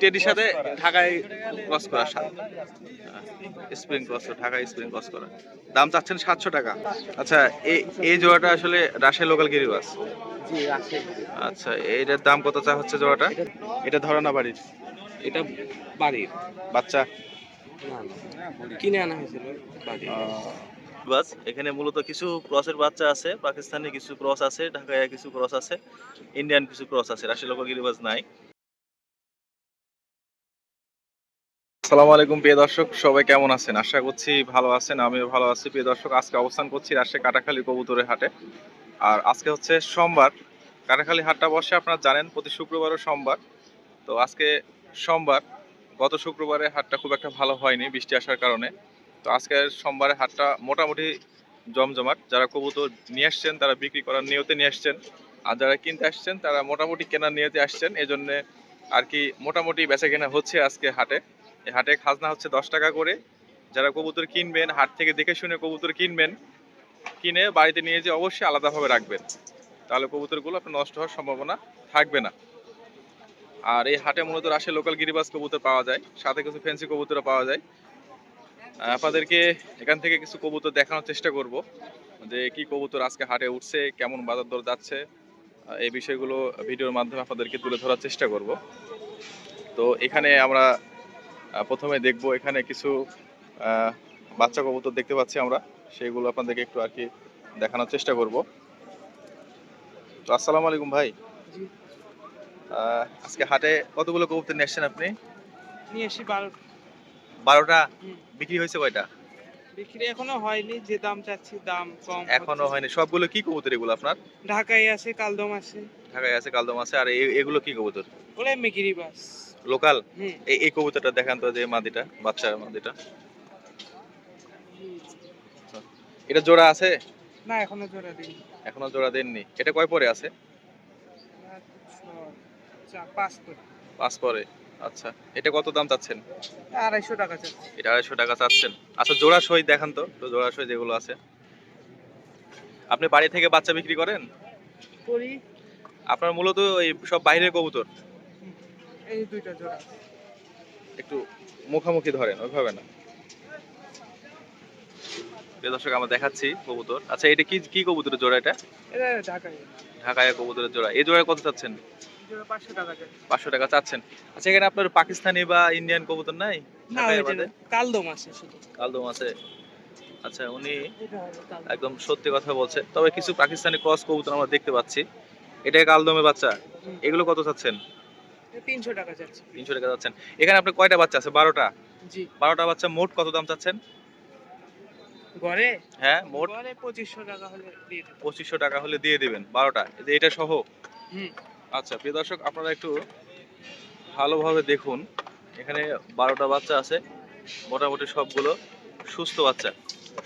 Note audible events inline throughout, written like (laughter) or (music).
টেডির সাথে ঢাকায় ক্রস করা স্প্রিং ক্রস ঢাকায় স্প্রিং ক্রস করা। দাম চাচ্ছেন সাতশো টাকা। আচ্ছা এই এই জোড়াটা আসলে রাজশাহী লোকাল গিরিবাস জি আচ্ছা এটার দাম কত চা হচ্ছে জোড়াটা? এটা ধরানা বাড়ির। এটা বাড়ির। বাচ্চা? কিনে আনা হয়েছিল বাস এখানে মূলত কিছু ক্রসের বাচ্চা আছে পাকিস্তানি কিছু ক্রস আছে ঢাকায় কিছু ক্রস আছে ইন্ডিয়ান কিছু ক্রস আছে রাশি লোকাল গিরিবাজ নাই। আসসালামু আলাইকুম, প্রিয় দর্শক। সবাই কেমন আছেন? আশা করছি ভালো আছেন, আমিও ভালো আছি। প্রিয় দর্শক, আজকে অবস্থান করছি রাজশাহী কাটাখালী কবুতরের হাটে। আর আজকে হচ্ছে সোমবার। কাটাখালী হাটটা বসে আপনারা জানেন, প্রতি শুক্রবার ও সোমবার। তো আজকে সোমবার, গত শুক্রবারে হাটটা খুব একটা ভালো হয়নি, বৃষ্টি আসার কারণে। তো আজকের সোমবারে হাটটা মোটামুটি জমজমাট। যারা কবুতর নিয়ে আসছেন, তারা বিক্রি করার নিয়তে নিয়ে আসছেন। আর যারা কিনতে আসছেন, তারা মোটামুটি কেনার নিয়তে আসছেন। এই জন্যে আর কি মোটামুটি বেচা কেনা হচ্ছে আজকে হাটে। হাটে খাজনা হচ্ছে দশ টাকা করে। যারা কবুতর কিনবেন, হাট থেকে দেখে শুনে কবুতর কিনবেন, কিনে বাড়িতে নিয়ে যেয়ে অবশ্যই আলাদাভাবে রাখবেন। তাহলে কবুতরগুলো আপনার নষ্ট হওয়ার সম্ভাবনা থাকবে না। আর এই হাটে মূলত রাশিয়া লোকাল গিরিবাজ কবুতর পাওয়া যায়, সাথে কিছু ফ্যান্সি কবুতরও পাওয়া যায়। আপনাদেরকে এখান থেকে কিছু কবুতর দেখানোর চেষ্টা করব, যে কি কবুতর আজকে হাটে উঠছে, কেমন বাজার দর যাচ্ছে এই বিষয়গুলো ভিডিওর মাধ্যমে আপনাদেরকে তুলে ধরার চেষ্টা করব। তো এখানে আমরা প্রথমে দেখব এখানে কিছু বাচ্চা কবুতর দেখতে পাচ্ছি আমরা। সেগুলো আপনাদেরকে একটু আর কি দেখানোর চেষ্টা করব। তো আসসালামু আলাইকুম ভাই। আজকে হাটে কতগুলো কবুতর নিয়ে আসছেন আপনি? নিয়ে এসি বারো বারোটা? বিক্রি হয়েছে কয়টা? বিক্রি এখনও হয়নি যে দাম চাচ্ছি দাম কম এখনও হয়নি। সবগুলো কি কবুতর এগুলো আপনার? ঢাকায় আছে কালদম আছে। ঢাকায় আছে কালদম আছে। আর এগুলো কি কবুতর? মেকিরি বাস লোকাল? এই এই কবুতরটা দেখান তো যে মাদিটা বাচ্চা মাদিটা। এটা জোড়া আছে? না এখনও জোড়া দিই এখনও জোড়া দেননি। এটা কয় পরে আছে? পাঁচ পরে। আচ্ছা এটা কত দাম চাচ্ছেন? আড়াইশো টাকা এটা আড়াইশো টাকা চাচ্ছেন। আচ্ছা জোড়া সই দেখান তো তো জোড়া সই যেগুলো আছে। আপনি বাড়ি থেকে বাচ্চা বিক্রি করেন? করি। আপনার মূলত এই সব বাইরের কবুতর? এই দুইটা জোড়া। একটু মুখামুখি ধরেন ওইভাবে না। দর্শক আমরা দেখাচ্ছি কবুতর। আচ্ছা এটা কি কি কবুতরের জোড়া এটা? এটা ঢাকায় ঢাকায় কবুতরের জোড়া। এই জোড়ায় কত চাচ্ছেন? পাঁচশো টাকা চাচ্ছেন। আচ্ছা এখানে আপনার পাকিস্তানি বা ইন্ডিয়ান কবুতর নাই? কালদম আছে শুধু। কালদম আছে। আচ্ছা উনি। একদম সত্যি কথা বলছে। তবে কিছু পাকিস্তানি ক্রস কবুতর আমরা দেখতে পাচ্ছি। এটা কালদমের বাচ্চা। এগুলো কত চাচ্ছেন? তিনশো টাকা চাচ্ছি তিনশো টাকা চাচ্ছেন এখানে আপনার কয়টা বাচ্চা আছে? বারোটা? জি। বারোটা বাচ্চা মোট কত দাম চাচ্ছেন? ঘরে হ্যাঁ মোট? ঘরে পঁচিশশো টাকা হলে দিয়ে পঁচিশশো টাকা হলে দিয়ে দিবেন বারোটা। এটা সহ? হুম। আচ্ছা প্রিয় দর্শক আপনারা একটু ভালোভাবে দেখুন। এখানে বারোটা বাচ্চা আছে মোটামুটি সবগুলো সুস্থ বাচ্চা।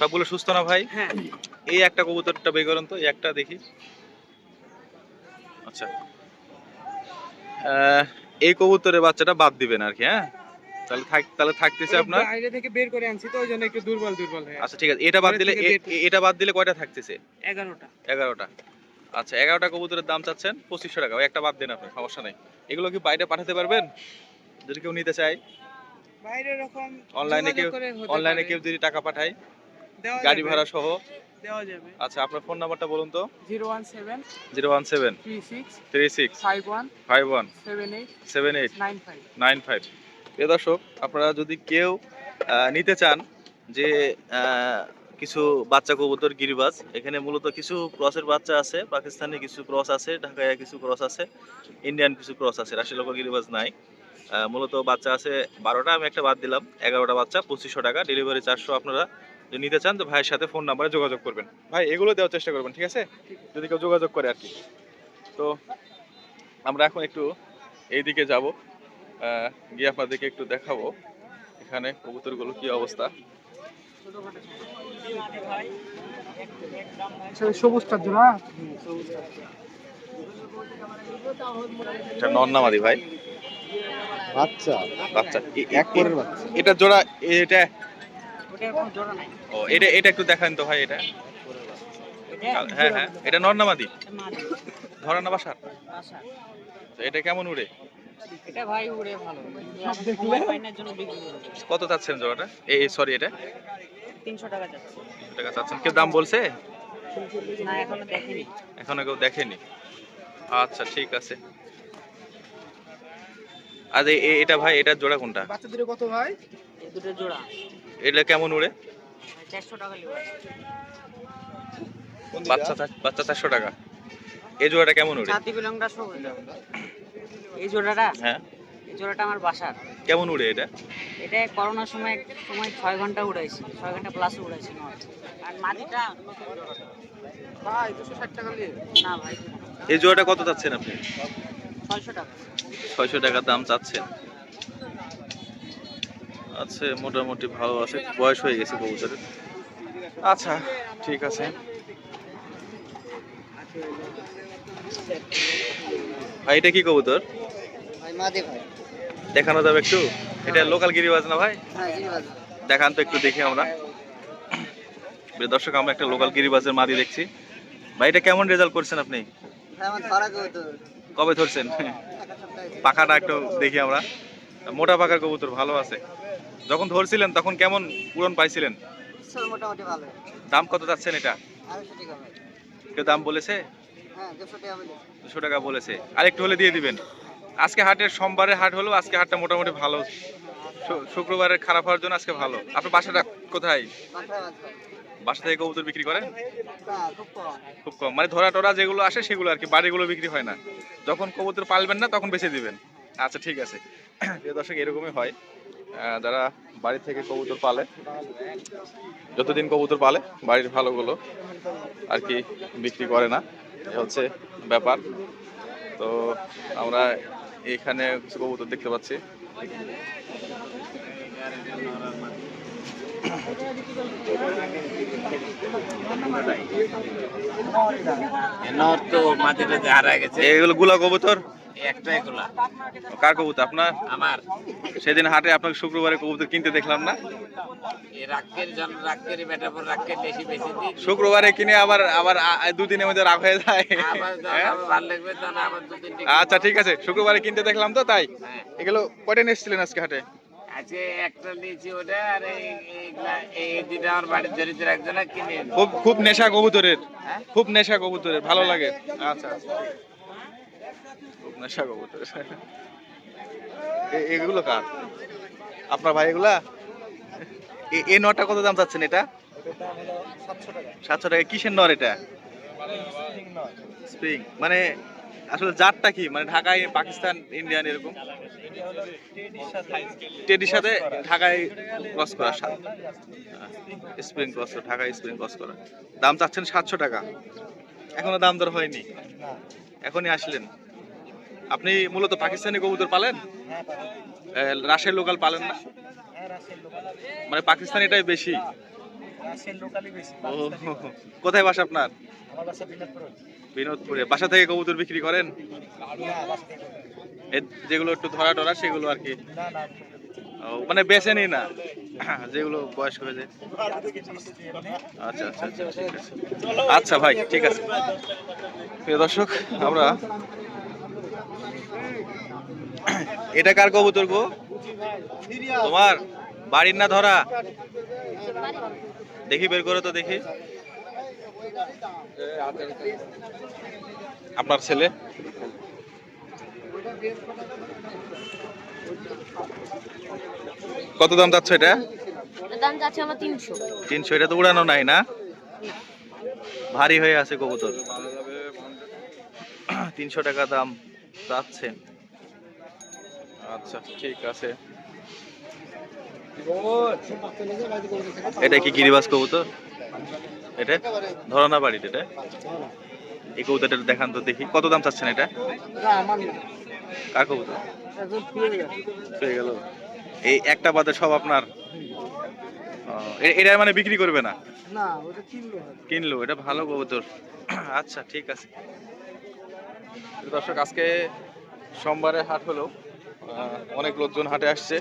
সবগুলো সুস্থ না ভাই? হ্যাঁ। এই একটা কবুতরটা বের করেন তো এই একটা দেখি। আচ্ছা এই কবুতরের বাচ্চাটা বাদ দিবেন আর কি হ্যাঁ? তাহলে থাক তাহলে থাকতেছে আপনার? বাইরে থেকে বের করে আনছি তো ওই জন্য একটু দুর্বল দুর্বল হয়ে আচ্ছা ঠিক আছে এটা বাদ দিলে এটা বাদ দিলে কয়টা থাকতেছে? এগারোটা। এগারোটা। আচ্ছা এগারোটা কবুতরের দাম চাচ্ছেন পঁচিশশো টাকা। একটা বাদ দেন আপনি সমস্যা নেই। এগুলো কি বাইরে পাঠাতে পারবেন? যদি কেউ নিতে চায়। বাইরে এরকম অনলাইনে কেউ অনলাইনে কেউ যদি টাকা পাঠায় গাড়ি ভাড়া সহ। দেওয়া যাবে। আচ্ছা আপনার ফোন নাম্বারটা বলুন তো। Zero one seven zero one seven three six three six five one five one seven eight seven eight nine five. Nine five. প্রিয় দর্শক আপনারা যদি কেউ নিতে চান যে কিছু বাচ্চা কবুতর গিরিবাজ এখানে মূলত কিছু ক্রসের বাচ্চা আছে পাকিস্তানি কিছু ক্রস আছে ঢাকায় কিছু ক্রস আছে ইন্ডিয়ান কিছু ক্রস আছে রাশি লোক গিরিবাজ নাই। মূলত বাচ্চা আছে বারোটা আমি একটা বাদ দিলাম এগারোটা বাচ্চা পঁচিশশো টাকা ডেলিভারি চারশো আপনারা যদি নিতে চান তো ভাইয়ের সাথে ফোন নাম্বারে যোগাযোগ করবেন। ভাই এগুলো দেওয়ার চেষ্টা করবেন ঠিক আছে? যদি কেউ যোগাযোগ করে আর কি। তো আমরা এখন একটু এইদিকে যাব। আহ, গিয়ে আপনাদেরকে একটু দেখাবো এখানে কবুতরগুলো কি অবস্থা। সবুজটা জোড়া এটা নন্নামাদি ভাই। আচ্ছা এক পরের বাচ্চা। এটা জোড়া এটা ও এটা এটা একটু দেখান তো ভাই এটা। হ্যাঁ হ্যাঁ এটা নন্নামাদি ধরানা বাসার। তো এটা কেমন উড়ে? এটা ভাই ভালো। কত চাচ্ছেন জোড়াটা? এই সরি এটা? তিনশো টাকা টাকা চাচ্ছেন। কেউ দাম বলছে? না এখনও দেখেনি। এখনও কেউ দেখেনি। আচ্ছা ঠিক আছে। আর এটা ভাই এটার জোড়া কোনটা? বাচ্চাদের কত ভাই? দুটো জোড়া। এটা কেমন উড়ে চারশো টাকা লিবার বাচ্চা বাচ্চা চারশো টাকা। এই জোড়াটা কেমন উড়ে এই জোড়াটা? হ্যাঁ। এই জোড়াটা আমার বাসার। কেমন উড়ে এটা? এটা করোনার সময় সময় ছয় ঘণ্টা উড়াইছি। ছয় ঘণ্টা প্লাস উড়াইছি আর মাটিটা ভাই দুশো ষাট টাকা না ভাই। এই জোড়াটা কত চাচ্ছেন আপনি? ছয়শো টাকা। ছয়শো টাকা দাম চাচ্ছেন। আচ্ছা মোটামুটি ভালো আছে। বয়স হয়ে গেছে কবুতরের। আচ্ছা ঠিক আছে। ভাই এটা কি কবুতর? দেখানো যাবে একটু? এটা লোকাল গিরিবাজ না ভাই? হ্যাঁ দেখান তো একটু দেখি আমরা। দর্শক আমরা একটা লোকাল গিরিবাজের মাদি দেখছি। ভাই এটা কেমন রেজাল্ট করছেন আপনি? কবে ধরছেন? পাখাটা একটু দেখি আমরা। মোটা পাখার কবুতর ভালো আছে। যখন ধরছিলেন তখন কেমন পূরণ পাইছিলেন? মোটামুটি ভালো। দাম কত যাচ্ছেন এটা? কেউ দাম বলেছে? হ্যাঁ দেড়শো টাকা বলে দুশো টাকা বলেছে। আরেকটু হলে দিয়ে দিবেন। আজকে হাটের সোমবারের হাট হলো আজকে হাটটা মোটামুটি ভালো। শুক্রবারের খারাপ হওয়ার জন্য আজকে ভালো। আপনার বাসাটা কোথায়? বাসা থেকে কবুতর বিক্রি করেন? খুব কম। মানে ধরা টরা যেগুলো আসে সেগুলো আর কি বাড়িগুলো বিক্রি হয় না। যখন কবুতর পালবেন না তখন বেচে দিবেন। আচ্ছা ঠিক আছে। (clears throat) দর্শক এরকমই হয়। যারা বাড়ি থেকে কবুতর পালে যতদিন কবুতর পালে বাড়ির ভালোগুলো আর কি বিক্রি করে না। এ হচ্ছে ব্যাপার। তো আমরা এখানে কিছু কবুতর দেখতে পাচ্ছি। এগুলো গুলা কবুতর? একটাই কার কবুতর? আপনার? আমার। সেদিন হাটে আপনাকে শুক্রবারে কবুতর কিনতে দেখলাম না? শুক্রবারে কিনে আবার আবার দুদিনের মধ্যে রাগ হয়ে যায়। হ্যাঁ? আচ্ছা ঠিক আছে। শুক্রবারে কিনতে দেখলাম তো তাই? হ্যাঁ। এগুলো কয়টা নিয়েছিলেন আজকে হাটে? খুব নেশা কবুতরের। হ্যাঁ? খুব নেশা কবুতরের ভালো লাগে। আচ্ছা আচ্ছা। নেশা কবুতরের এগুলো কার? আপনার ভাই এগুলা? নটা কত দাম চাচ্ছেন এটা? সাতশো টাকা। কিসের নর এটা? স্প্রিং। মানে আসলে জাতটা কি? মানে ঢাকায় পাকিস্তান, ইন্ডিয়ান এরকম? টেডির সাথে ঢাকায় ক্রস করা স্প্রিং ক্রস, ঢাকায় স্প্রিং ক্রস করা। দাম চাচ্ছেন সাতশো টাকা। এখনও দাম দর হয়নি? এখনই আসলেন? আপনি মূলত পাকিস্তানি কবুতর পালেন? এ, রাশের লোকাল পালেন না? মানে পাকিস্তানিটাই বেশি? কোথায় বাসা আপনার? বিনোদপুর। বাসা থেকে কবুতর বিক্রি করেন? যেগুলো একটু ধরা টরা সেগুলো আর কি? মানে বেছে নি না? যেগুলো বয়স হয়ে যায়। আচ্ছা আচ্ছা আচ্ছা ঠিক আছে। আচ্ছা ভাই ঠিক আছে। প্রিয় দর্শক আমরা (clears throat) এটা কার কবুতর গো? তোমার বাড়ির না ধরা? দেখি বের করে তো দেখি। আপনার ছেলে? কত দাম যাচ্ছে এটা? দাম যাচ্ছে আমার তিনশো। তিনশো এটা তো উড়ানো নাই না? ভারী হয়ে আছে কবুতর। (clears throat) তিনশো টাকা দাম যাচ্ছে আচ্ছা ঠিক আছে। এটা কি গিরিবাস কবুতর? এটা? ধরানা বাড়িতে এটা? এই কবুতরটা দেখান তো দেখি। কত দাম চাচ্ছেন এটা? কার কবুতর? পেয়ে গেল। এই একটা বাদে সব আপনার? এটা মানে বিক্রি করবে না? কিনলো এটা ভালো কবুতর। আচ্ছা ঠিক আছে। দর্শক আজকে সোমবারে হাট হলো। অনেক লোকজন হাটে আসছে।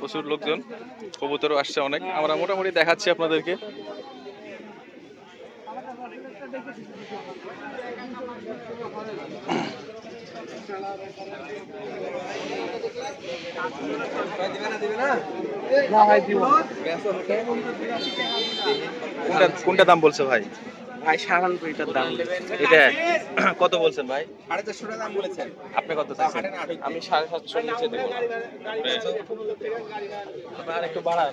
প্রচুর লোকজন, কবুতরও আসছে অনেক। আমরা মোটামুটি দেখাচ্ছি আপনাদেরকে। কোনটা কোনটা দাম বলছে ভাই? ভাই সাধারণত এটার দাম এটা (clears throat) কত বলছেন ভাই? সাড়ে চারশো টাকা দাম বলেছেন। আপনি কত চাইছেন? আমি সাড়ে সাতশো নিচে দেবো। আর একটু বাড়ান।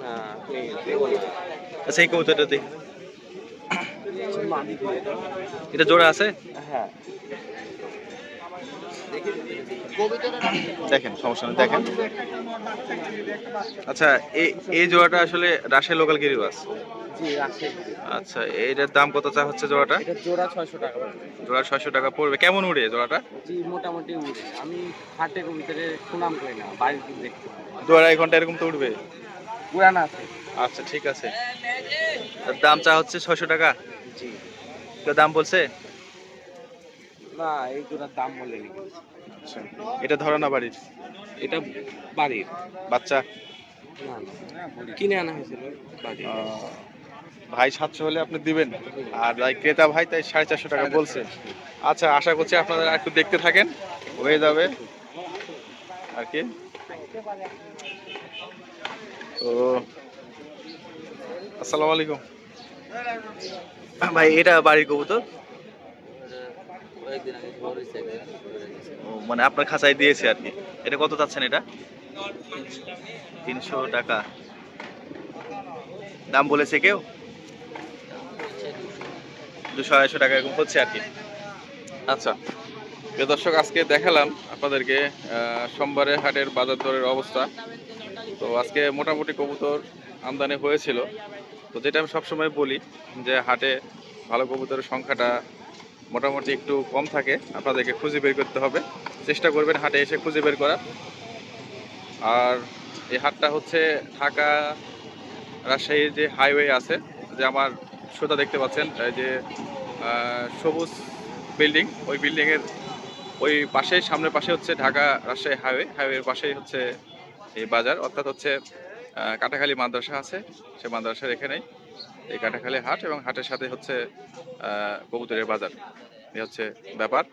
না আপনি আচ্ছা এই কবুতরটা দেখি এটা জোড়া আছে? হ্যাঁ। দেখেন সমস্যা নেই দেখেন। আচ্ছা এই জোড়াটা আসলে রাজশাহী লোকাল গিরিবাস আচ্ছা এটার দাম কত চা হচ্ছে জোড়াটা? জোড়া ছয়শো টাকা পড়বে। জোড়া ছয়শো টাকা পড়বে। কেমন উড়ে জোড়াটা? জি মোটামুটি উঠে আমি হাটের ভিতরে সুনাম করি না বাড়ির দেখতে দু আড়াই ঘণ্টা এরকম তো উঠবে পুরান আছে। আচ্ছা ঠিক আছে। দাম চা হচ্ছে ছয়শো টাকা? জি। দাম বলছে? না এই জোড়ার দাম বলেনি আচ্ছা এটা ধরানা বাড়ির? এটা বাড়ির। বাচ্চা? না না কিনে আনা হয়েছিল বাড়ির। ভাই সাতশো হলে আপনি দিবেন? আর ভাই ক্রেতা ভাই তাই সাড়ে চারশো টাকা বলছে। আচ্ছা আশা করছি আপনারা একটু দেখতে থাকেন হয়ে যাবে। আর কি? তো আসসালামু আলাইকুম। ভাই এটা বাড়ির কবুতর? ও, মানে আপনার খাঁচায় দিয়েছে আর কি। এটা কত চাচ্ছেন এটা? তিনশো টাকা। দাম বলেছে কেউ? দুশো আড়াইশো টাকা এরকম হচ্ছে আর কি। আচ্ছা। প্রিয় দর্শক আজকে দেখালাম আপনাদেরকে সোমবারে হাটের বাজার দরের অবস্থা। তো আজকে মোটামুটি কবুতর আমদানি হয়েছিল। তো যেটা আমি সবসময় বলি যে হাটে ভালো কবুতরের সংখ্যাটা মোটামুটি একটু কম থাকে। আপনাদেরকে খুঁজে বের করতে হবে। চেষ্টা করবেন হাটে এসে খুঁজে বের করার। আর এই হাটটা হচ্ছে ঢাকা রাজশাহীর যে হাইওয়ে আছে, যে আমার শ্রোতা দেখতে পাচ্ছেন, এই যে সবুজ বিল্ডিং, ওই বিল্ডিংয়ের ওই পাশেই, সামনের পাশে হচ্ছে ঢাকা রাজশাহী হাইওয়ে। হাইওয়ের পাশেই হচ্ছে এই বাজার। অর্থাৎ হচ্ছে কাটাখালী মাদ্রাসা আছে। সে মাদ্রাসার এখানেই। এই কাটাখালী হাট এবং হাটের সাথে হচ্ছে কবুতরের বাজার। এ হচ্ছে ব্যাপার।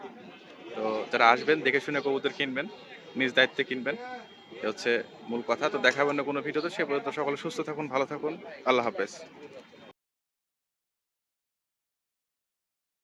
তো যারা আসবেন, দেখে শুনে কবুতর কিনবেন, নিজ দায়িত্বে কিনবেন এ হচ্ছে মূল কথা। তো দেখাবেন না কোনো ভিডিওতে। সে পর্যন্ত সকলে সুস্থ থাকুন, ভালো থাকুন। আল্লাহ হাফেজ।